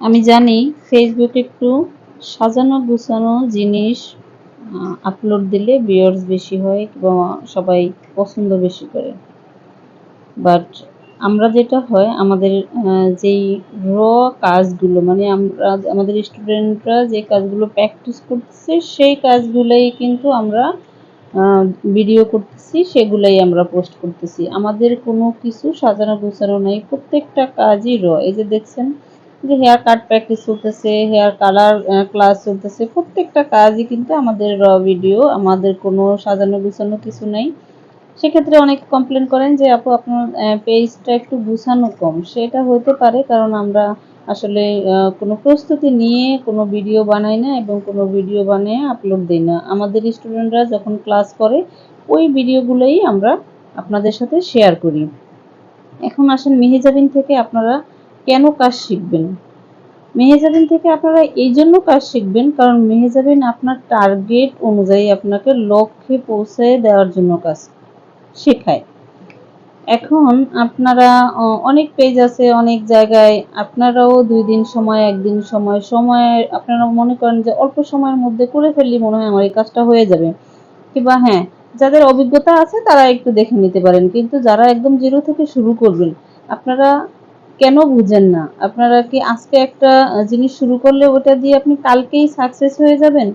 আমি জানি ফেসবুকে একটু সাজানো গুছানো জিনিস আপলোড দিলে ভিউয়ার্স বেশি হয় এবং সবাই পছন্দ বেশি করে। বাট আমরা যেটা হয়, আমাদের যেই র কাজগুলো মানে আমরা, আমাদের স্টুডেন্টরা যে কাজগুলো প্র্যাকটিস করতেছে, সেই কাজগুলোই কিন্তু আমরা ভিডিও করতেছি, সেগুলাই আমরা পোস্ট করতেছি। আমাদের কোনো কিছু সাজানো গোছানো নেই, প্রত্যেকটা কাজই র এই যে দেখছেন যে হেয়ার কাট প্র্যাকটিস চলতেছে হেয়ার কালার ক্লাস চলতেছে, প্রত্যেকটা কাজই কিন্তু আমাদের র ভিডিও আমাদের কোনো সাজানো গুছানো কিছু নেই। সেক্ষেত্রে অনেকে কমপ্লেন করেন যে, আপু, আপনার পেজটা একটু গুছানো কম। সেটা হতে পারে, কারণ আমরা আসলে কোনো প্রস্তুতি নিয়ে কোনো ভিডিও বানাই না এবং কোনো ভিডিও বানিয়ে আপলোড দিই না। আমাদের স্টুডেন্টরা যখন ক্লাস করে, ওই ভিডিওগুলোই আমরা আপনাদের সাথে শেয়ার করি। এখন আসেন মেহেজাবিন থেকে আপনারা কেন কাজ শিখবেন? মেহেজাবিন থেকে আপনারা এই জন্য কাজ শিখবেন, কারণ মেহেজাবিন আপনার টার্গেট অনুযায়ী আপনাকে লক্ষ্যে পৌঁছে দেওয়ার জন্য কাজ শেখায়। এখন আপনারা অনেক পেজ আছে, অনেক জায়গায় আপনারাও দুই দিন সময়, একদিন সময় সময় আপনারা মনে করেন যে অল্প সময়ের মধ্যে করে ফেললি মনে হয় আমার এই কাজটা হয়ে যাবে। কিংবা হ্যাঁ যাদের অভিজ্ঞতা আছে তারা একটু দেখে নিতে পারেন, কিন্তু যারা একদম জিরো থেকে শুরু করবেন, আপনারা কেন বুঝেন না? আপনারা কি আজকে একটা জিনিস শুরু করলে ওটা দিয়ে আপনি কালকেই সাকসেস হয়ে যাবেন?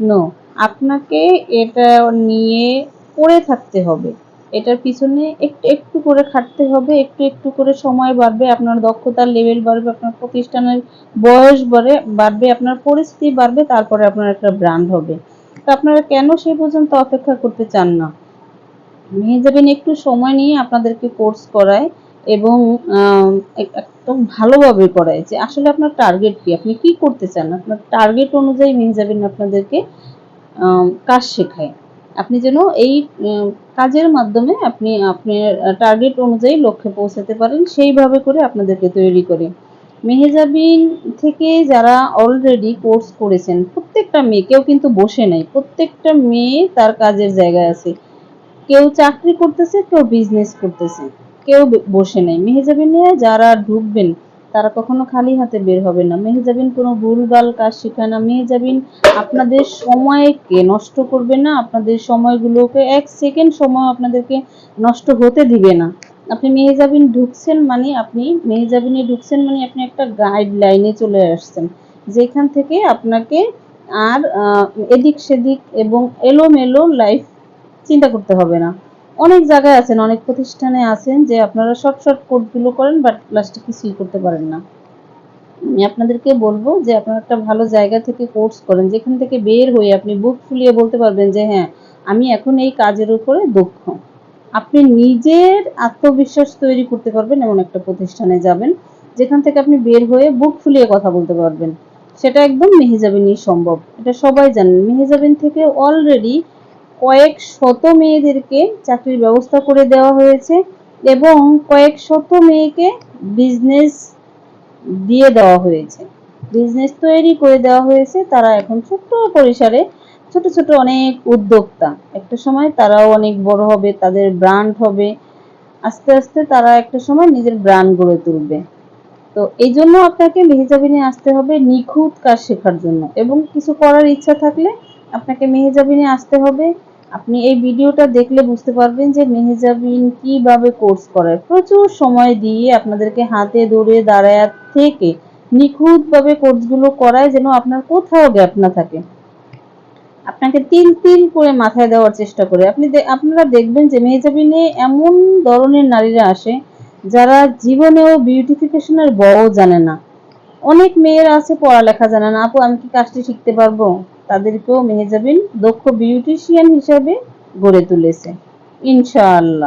নো আপনাকে এটা নিয়ে পড়ে থাকতে হবে। এটার পিছনে একটু একটু করে খাটতে হবে, একটু একটু করে সময় বাড়বে, আপনার দক্ষতার লেভেল বাড়বে, আপনার প্রতিষ্ঠানের বয়স বাড়ে, বাড়বে, আপনার পরিস্থিতি বাড়বে, তারপরে আপনার একটা ব্র্যান্ড হবে। তো আপনারা কেন সেই পর্যন্ত অপেক্ষা করতে চান না? নিয়ে যাবেন একটু সময় নিয়ে আপনাদেরকে কোর্স করায়। এবং একদম ভালোভাবে করায় যে আসলে আপনার টার্গেট কি? আপনি কি করতে চান? আপনার টার্গেট অনুযায়ী মেহজাবিন আপনাদেরকে কাজ শেখায়। আপনি যেন এই কাজের মাধ্যমে আপনি আপনার টার্গেট অনুযায়ী লক্ষ্যে পৌঁছাতে পারেন, সেইভাবে করে আপনাদেরকে তৈরি করে। মেহেজাবিন থেকে যারা অলরেডি কোর্স করেছেন, প্রত্যেকটা মেয়ে, কেউ কিন্তু বসে নাই, প্রত্যেকটা মেয়ে তার কাজের জায়গায় আছে। কেউ চাকরি করতেছে, কেউ বিজনেস করতেছে। কেউ বসে নেই। মেহেজাবিনে যারা ঢুকবেন, তারা কখনো খালি হাতে বের হবে না। মেহেজাবিন কোনো ভুলভাল কাজ শেখায় না। মেহেজাবিন আপনাদের সময়কে নষ্ট করবে না। আপনাদের সময়গুলোকে এক সেকেন্ড সময় আপনাদেরকে নষ্ট হতে দিবে না। আপনি মেহেজাবিন ঢুকছেন মানে আপনি, মেহেজাবিনে ঢুকছেন মানে আপনি একটা গাইডলাইনে চলে আসছেন। যেখান থেকে আপনাকে আর এদিক সেদিক এবং এলোমেলো লাইফ চিন্তা করতে হবে না। অনেক জায়গায় আছেন, অনেক প্রতিষ্ঠানে আছেন যে আপনারা শর্ট শর্ট কোর্সগুলো করেন বাট লাস্টে কিছুই করতে পারেন না। আমি আপনাদেরকে বলব যে আপনারা একটা ভালো জায়গা থেকে কোর্স করেন, যেখান থেকে বের হয়ে আপনি বুক ফুলিয়ে বলতে পারবেন যে হ্যাঁ আমি এখন এই কাজের উপরে দক্ষ। আপনি নিজের আত্মবিশ্বাস তৈরি করতে পারবেন এমন একটা প্রতিষ্ঠানে যাবেন, যেখান থেকে আপনি বের হয়ে বুক ফুলিয়ে কথা বলতে পারবেন। সেটা একদম মেহেজাবিনই সম্ভব। এটা সবাই জানেন। মেহেজাবিন থেকে অলরেডি কয়েক শত মেয়েদেরকে চাকরির ব্যবস্থা করে দেওয়া হয়েছে এবং কয়েক শত মেয়েকে বিজনেস দিয়ে দেওয়া হয়েছে। বিজনেস তৈরি করে দেওয়া হয়েছে। তারা এখন ছোট্ট পরিসরে ছোট ছোট অনেক উদ্যোক্তা। একটা সময় তারাও অনেক বড় হবে, তাদের ব্র্যান্ড হবে। আস্তে আস্তে তারা একটা সময় নিজের ব্র্যান্ড গড়ে তুলবে। তো এই জন্য আপনাকে মেহেজাবিনে আসতে হবে নিখুঁত কাজ শেখার জন্য এবং কিছু করার ইচ্ছা থাকলে আপনাকে মেহেজাবিনে আসতে হবে। আপনি এই ভিডিওটা দেখলে বুঝতে পারবেন যে মেহেজাবিন কীভাবে কোর্স করায় প্রচুর সময় দিয়ে আপনাদেরকে হাতে ধরে দাঁড়ায় থেকে নিখুঁতভাবে কোর্সগুলো করায় যেন আপনার কোথাও গ্যাপ না থাকে। আপনাকে তিন তিন করে মাথায় দেওয়ার চেষ্টা করে। আপনি আপনারা দেখবেন যে মেহেজাবিনে এমন ধরনের নারীরা আসে যারা জীবনেও বিউটিফিকেশনের বড় জানে না। অনেক মেয়েরা আছে পড়ালেখা জানে না, আপু, আমি কি কাজটি শিখতে পারব? তাদেরকেও মেহেজাবিন দক্ষ বিউটিশিয়ান হিসাবে গড়ে তুলেছে। ইনশাআল্লাহ।